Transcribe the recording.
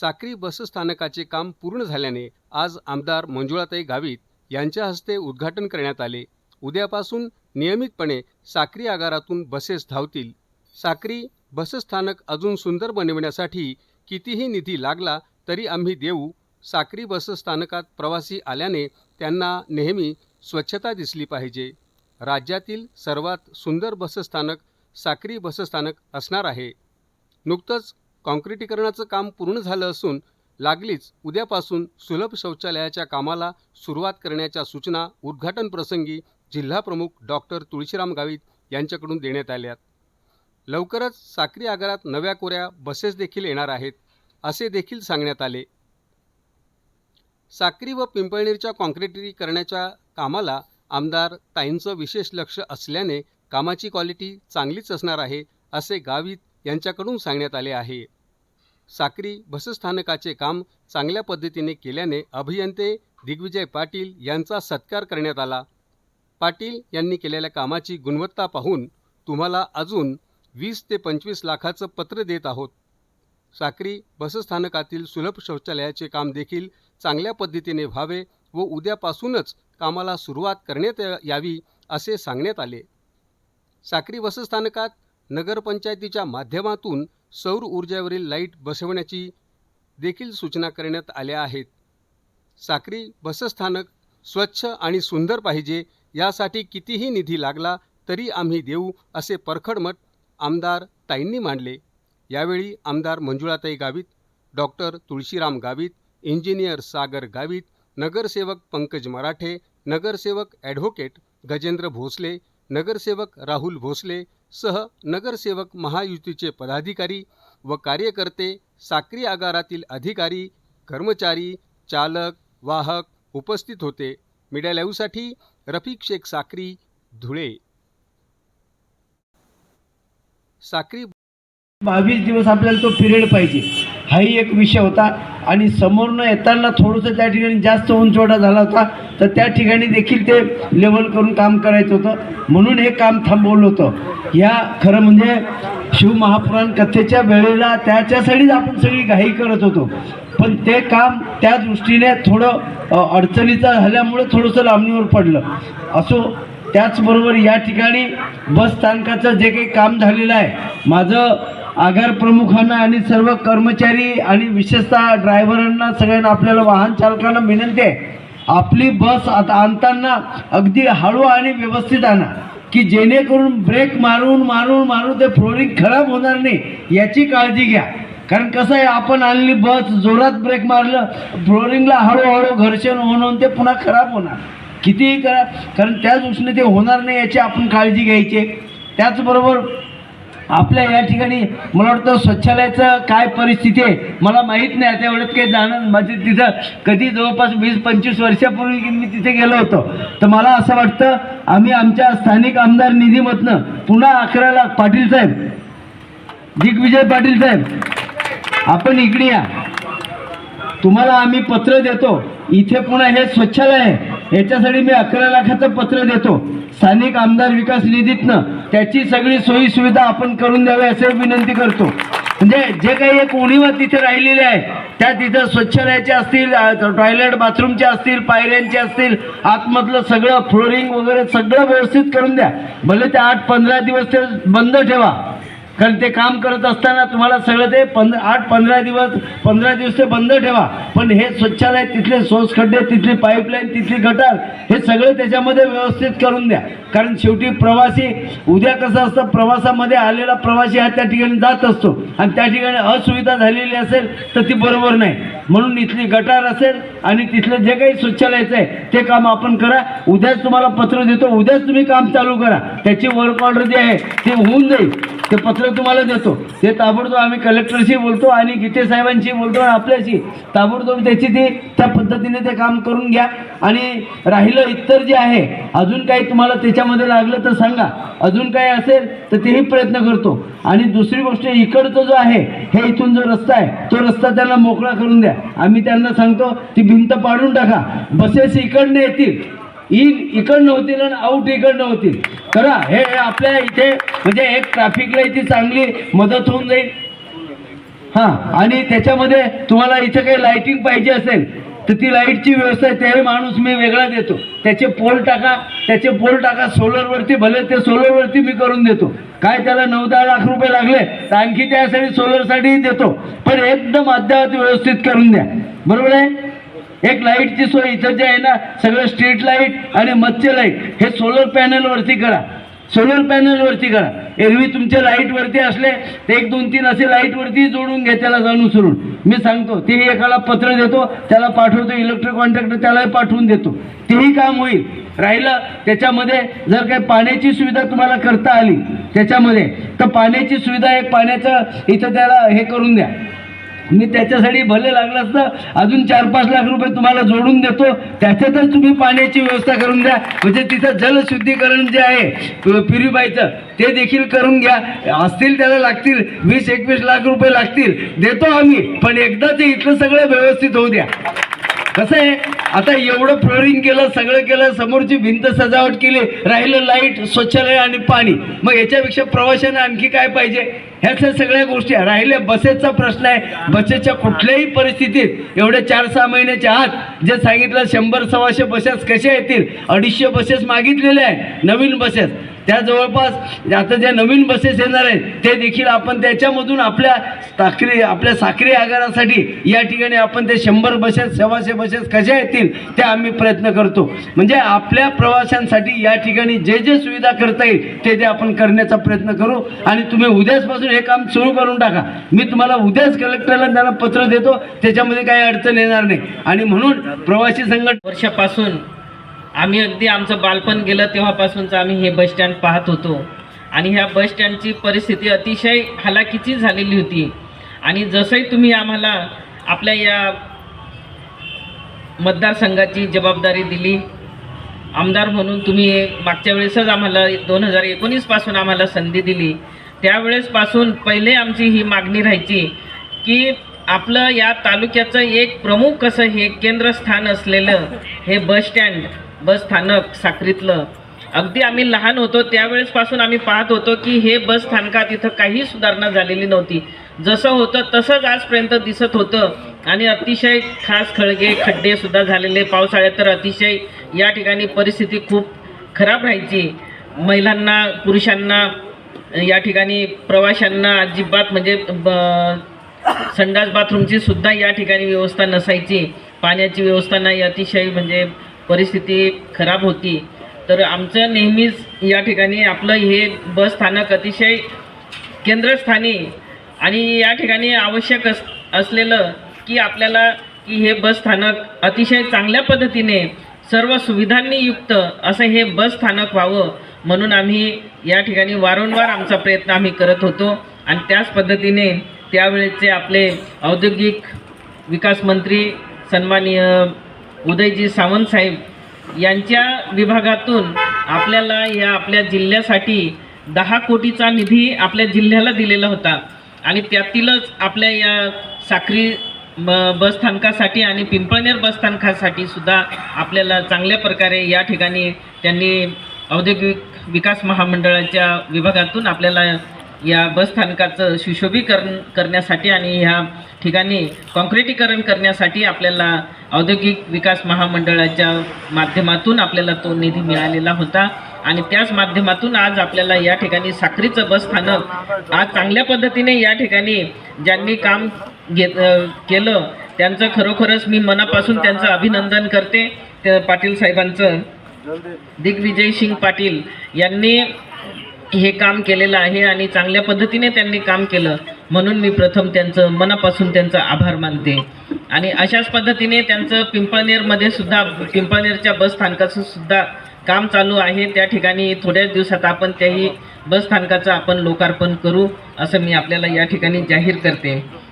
साक्री बसस्थानकाचे काम पूर्ण झाल्याने आज आमदार मंजुळाताई गावित यांच्या हस्ते उद्घाटन करण्यात आले. उद्यापासून नियमितपणे साक्री आगारातून बसेस धावतील. साक्री बसस्थानक अजून सुंदर बनविण्यासाठी कितीही निधी लागला तरी आम्ही देऊ. साक्री बसस्थानकात प्रवासी आल्याने त्यांना नेहमी स्वच्छता दिसली पाहिजे. राज्यातील सर्वात सुंदर बसस्थानक साक्री बसस्थानक असणार आहे. नुकतंच काँक्रिटीकरणाचं काम पूर्ण झालं असून लागलीच उद्यापासून सुलभ शौचालयाच्या कामाला सुरुवात करण्याच्या सूचना उद्घाटन प्रसंगी जिल्हाप्रमुख डॉक्टर तुळशीराम गावित यांच्याकडून देण्यात आल्यात. लवकरच साक्री आगारात नव्या कोऱ्या बसेस देखील येणार आहेत असे देखील सांगण्यात आले. साक्री व पिंपळनेरच्या काँक्रिटीकरणाच्या कामाला आमदार ताईंचं विशेष लक्ष असल्याने कामाची क्वालिटी चांगलीच असणार आहे असे गावित यांच्याकडून सांगण्यात आले आहे. साक्री बसस्थानकाचे काम चांगल्या पद्धतीने केल्याने अभियंते दिग्विजय पाटील यांचा सत्कार करण्यात आला. पाटील यांनी केलेल्या कामाची गुणवत्ता पाहून तुम्हाला अजून वीस ते पंचवीस लाखाचं पत्र देत आहोत. साक्री बसस्थानकातील सुलभ शौचालयाचे काम देखील चांगल्या पद्धतीने व्हावे व उद्यापासूनच कामाला सुरुवात करण्यात यावी असे सांगण्यात आले. साक्री बसस्थानकात नगरपंचायतीच्या माध्यमातून सौर ऊर्जेवरील लाइट बसवण्याची देखील सूचना करण्यात आल्या आहेत. साक्री बसस्थानक स्वच्छ आणि सुंदर पाहिजे यासाठी कितीही निधी लागला तरी आम्ही देऊ असे परखड मत आमदार ताईंनी मांडले. यावेळी आमदार मंजुळाताई गावित डॉक्टर तुळशीराम गावित इंजिनियर सागर गावित नगरसेवक पंकज मराठे नगरसेवक ॲडव्होकेट गजेंद्र भोसले नगरसेवक राहुल भोसले सह नगरसेवक महायुतीचे पदाधिकारी व कार्यकर्ते साक्री आगारातील अधिकारी कर्मचारी चालक वाहक उपस्थित होते. मीडिया लाईव्हसाठी रफिक शेख साक्री धुळे. साक्री बावीस दिवस आपल्याला तो पिरियड पाहिजे. हाही एक विषय होता. आणि समोरनं येताना थोडंसं त्या ठिकाणी जास्त उंचवटा झाला होता. तर त्या ठिकाणी देखील ते लेवल करून काम करायचं होतं. म्हणून हे काम थांबवलं होतं. ह्या खरं म्हणजे शिवमहापुराण कथेच्या वेळेला त्याच्यासाठीच आपण सगळी घाई करत होतो. पण ते काम त्या दृष्टीने थोडं अडचणीचं झाल्यामुळे थोडंसं लांबणीवर पडलं. असो त्याचबरोबर या ठिकाणी बस स्थानकाचं जे काही काम झालेलं आहे माझं आगार प्रमुखांना आणि सर्व कर्मचारी आणि विशेषतः ड्रायव्हरांना सगळ्यांना आपल्याला वाहन चालकांना विनंती आहे आपली बस आता आणताना अगदी हळू आणि व्यवस्थित आणा की जेणेकरून ब्रेक मारून मारून मारून ते फ्लोरिंग खराब होणार नाही याची काळजी घ्या. कारण कसं आहे आपण आणली बस जोरात ब्रेक मारलं फ्लोरिंगला हळूहळू घर्षण होऊन ते पुन्हा खराब होणार. कितीही करा कारण त्याच उष्णते ते होणार नाही याची आपण काळजी घ्यायची. त्याचबरोबर आपल्या या ठिकाणी मला वाटतं स्वच्छालयाचं काय परिस्थिती आहे मला माहीत नाही. आता काही जाणं माझे तिथं कधी जवळपास वीस पंचवीस वर्षापूर्वी मी तिथे गेलो होतो. तर मला असं वाटतं आम्ही आमच्या स्थानिक आमदार निधीमधनं पुन्हा अकरा लाख पाटील साहेब दिग्विजय पाटील साहेब आपण इकडे या. तुम्हाला आम्ही पत्र देतो. इथे पुन्हा हे स्वच्छालय आहे. याच्यासाठी मी अकरा लाखाचं पत्र देतो. स्थानिक आमदार विकास निधीतनं त्याची सगळी सोयी सुविधा आपण करून द्यावी असे विनंती करतो. म्हणजे जे काही एक उणीवा तिथे राहिलेले आहे त्या तिथं स्वच्छ राहायचे असतील टॉयलेट बाथरूमचे असतील पायऱ्यांचे असतील आतमधलं सगळं फ्लोरिंग वगैरे सगळं व्यवस्थित करून द्या. भले ते आठ पंधरा दिवस ते बंद ठेवा. कारण ते काम करत असताना तुम्हाला सगळं ते पंध आठ पंधरा दिवस पंधरा दिवस ते बंद ठेवा. पण हे स्वच्छालय तिथले सोस खड्डे तिथली पाईपलाईन तिथली गटार हे सगळं त्याच्यामध्ये व्यवस्थित करून द्या. कारण शेवटी प्रवासी उद्या कसं असतं प्रवासामध्ये आलेला प्रवासी हा त्या ठिकाणी जात असतो. आणि त्या ठिकाणी असुविधा झालेली असेल तर ती बरोबर नाही. म्हणून इथली गटार असेल आणि तिथलं जे काही स्वच्छालयाचं आहे ते काम आपण करा. उद्याच तुम्हाला पत्र देतो. उद्याच तुम्ही काम चालू करा. त्याची वर्क ऑर्डर जी आहे ते होऊन जाईल. ते पत्र तुम्हाला देतो. ते ताबडतोब आम्ही कलेक्टरशी बोलतो आणि गीते साहेबांशी बोलतो आणि आपल्याशी ताबडतोब त्याची ती त्या पद्धतीने ते काम करून घ्या. आणि राहिलं इतर जे आहे अजून काही तुम्हाला त्याच्यामध्ये लागलं तर सांगा. अजून काही असेल तर तेही प्रयत्न करतो. आणि दुसरी गोष्ट इकडचं जो आहे हे इथून जो रस्ता आहे तो रस्ता त्यांना मोकळा करून द्या. आम्ही त्यांना सांगतो ती भिंत पाडून टाका. बसेस इकडनं येतील. इन इकडनं होतील आणि आऊट इकडनं होतील. करा हे आपल्या इथे म्हणजे एक ट्रॅफिकला इथे चांगली मदत होऊन जाईल. हां आणि त्याच्यामध्ये तुम्हाला इथे काही लाईटिंग पाहिजे असेल तर ती लाईटची व्यवस्था आहे त्याही माणूस मी वेगळा देतो. त्याचे पोल टाका त्याचे पोल टाका सोलरवरती भले ते सोलरवरती मी करून देतो. काय त्याला नऊ दहा लाख रुपये लागले तर आणखी त्यासाठी सोलरसाठीही देतो. पण एकदम अद्यावत व्यवस्थित करून द्या. बरोबर आहे? एक लाईटची सोय इथं जे आहे ना सगळं स्ट्रीट लाइट आणि मत्स्य लाइट हे सोलर पॅनलवरती करा. सोलर पॅनलवरती करा. एरवी तुमच्या लाईटवरती असले तर एक दोन तीन असे लाईटवरती जोडून घ्या त्याला जाणून सुरून मी सांगतो तेही एकाला पत्र देतो त्याला पाठवतो इलेक्ट्रिक कॉन्ट्रॅक्टर त्यालाही पाठवून देतो. तेही काम होईल. राहिलं त्याच्यामध्ये जर काही पाण्याची सुविधा तुम्हाला करता आली त्याच्यामध्ये तर पाण्याची सुविधा एक पाण्याचं इथं त्याला हे करून द्या. मी त्याच्यासाठी भले लागलं असतं अजून चार पाच लाख रुपये तुम्हाला जोडून देतो. त्याच्यातच तुम्ही पाण्याची व्यवस्था करून द्या. म्हणजे तिथं जलशुद्धीकरण जे आहे प्युरिफायचं ते देखील करून घ्या. असतील त्याला लागतील वीस एकवीस लाख रुपये लागतील. देतो आम्ही पण एकदा ते इथलं सगळं व्यवस्थित होऊ द्या. कसं आहे? आता एवढं फ्लोरिंग केलं सगळं केलं समोरची भिंत सजावट केली राहिलं लाइट स्वच्छालय आणि पाणी. मग याच्यापेक्षा प्रवाशांना आणखी काय पाहिजे? ह्याच्या सगळ्या गोष्टी राहिले राहिल्या बसेसचा प्रश्न आहे. बसेसच्या कुठल्याही परिस्थितीत एवढे चार सहा महिन्याच्या आत जे सांगितलं शंभर सव्वाशे बसेस कशा येतील? अडीचशे बसेस मागितलेल्या आहे. नवीन बसेस. त्या जवळपास आता ज्या नवीन बसेस येणार आहेत ते देखील आपण त्याच्यामधून आपल्या साखरी आपल्या साखरी आगारासाठी या ठिकाणी आपण ते शंभर बसेस सव्वाशे बसेस कशा येतील ते आम्ही प्रयत्न करतो. म्हणजे आपल्या प्रवाशांसाठी या ठिकाणी जे जे सुविधा करता येईल ते ते आपण करण्याचा प्रयत्न करू. आणि तुम्ही उद्याचपासून हे काम सुरू करून टाका. मी तुम्हाला उद्याच कलेक्टरला त्यांना पत्र देतो त्याच्यामध्ये काही अडचण येणार नाही. आणि म्हणून प्रवासी संघट वर्षापासून आम्ही अगदी आमचं बालपण गेलं तेव्हापासूनच आम्ही हे बस स्टँड पाहत होतो. आणि ह्या बस स्टँडची परिस्थिती अतिशय हलाखीची झालेली होती. आणि जसंही तुम्ही आम्हाला आपल्या या मतदारसंघाची जबाबदारी दिली आमदार म्हणून तुम्ही मागच्या वेळेसच आम्हाला दोन हजार एकोणीसपासून आम्हाला संधी दिली. त्यावेळेसपासून पहिले आमची ही मागणी राहायची की आपलं या तालुक्याचं एक प्रमुख कसं हे केंद्रस्थान असलेलं हे बस स्टँड बस स्थानक साक्रीतलं. अगदी आम्ही लहान होतो त्यावेळेसपासून आम्ही पाहत होतो की हे बस स्थानकात इथं काही सुधारणा झालेली नव्हती. जसं होतं तसंच आजपर्यंत दिसत होतं. आणि अतिशय खास खळगे खड्डेसुद्धा झालेले पावसाळ्यात तर अतिशय या ठिकाणी परिस्थिती खूप खराब राहायची. महिलांना पुरुषांना या ठिकाणी प्रवाशांना अजिबात म्हणजे ब- संडास बाथरूमची सुद्धा या ठिकाणी व्यवस्था नसायची. पाण्याची व्यवस्था नाही. अतिशय म्हणजे परिस्थिती खराब होती. तर आमचं नेहमीच या ठिकाणी आपलं हे बस स्थानक अतिशय केंद्रस्थानी आणि या ठिकाणी आवश्यक अस असलेलं की आपल्याला की हे बस स्थानक अतिशय चांगल्या पद्धतीने सर्व सुविधांनी युक्त असं हे बस स्थानक व्हावं. म्हणून आम्ही या ठिकाणी वारंवार आमचा प्रयत्न आम्ही करत होतो आणि त्याच पद्धतीने त्यावेळेचे आपले औद्योगिक विकास मंत्री सन्माननीय उदयजी सावंत साहेब यांच्या विभागातून आपल्याला या आपल्या जिल्ह्यासाठी दहा कोटीचा निधी आपल्या जिल्ह्याला दिलेला होता. आणि त्यातीलच आपल्या या साखरी ब- बस स्थानकासाठी आणि पिंपळनेर बस स्थानकासाठी सुद्धा आपल्याला चांगल्या प्रकारे या ठिकाणी त्यांनी औद्योगिक विकास महामंडळाच्या विभागातून आपल्याला या बस स्थानकाचं सुशोभीकरण करण्यासाठी आणि ह्या ठिकाणी कॉन्क्रिटीकरण करण्यासाठी आपल्याला औद्योगिक विकास महामंडळाच्या माध्यमातून आपल्याला तो निधी मिळालेला होता. आणि त्याच माध्यमातून आज आपल्याला या ठिकाणी साखरीचं बस स्थानक आज चांगल्या पद्धतीने या ठिकाणी ज्यांनी काम घेत केलं त्यांचं खरोखरच मी मनापासून त्यांचं अभिनंदन करते. त्या पाटील साहेबांचं दिग्विजय सिंग पाटील यांनी हे काम केलेलं आहे आणि चांगल्या पद्धतीने त्यांनी काम केलं. म्हणून मी प्रथम त्यांचं मनापासून त्यांचा आभार मानते. आणि अशाच पद्धतीने त्यांचं पिंपळनेरमध्ये सुद्धा पिंपळनेरच्या बस स्थानकाचं सुद्धा काम चालू आहे. त्या ठिकाणी थोड्याच दिवसात आपण त्याही बस स्थानकाचं आपण लोकार्पण करू असं मी आपल्याला या ठिकाणी जाहीर करते.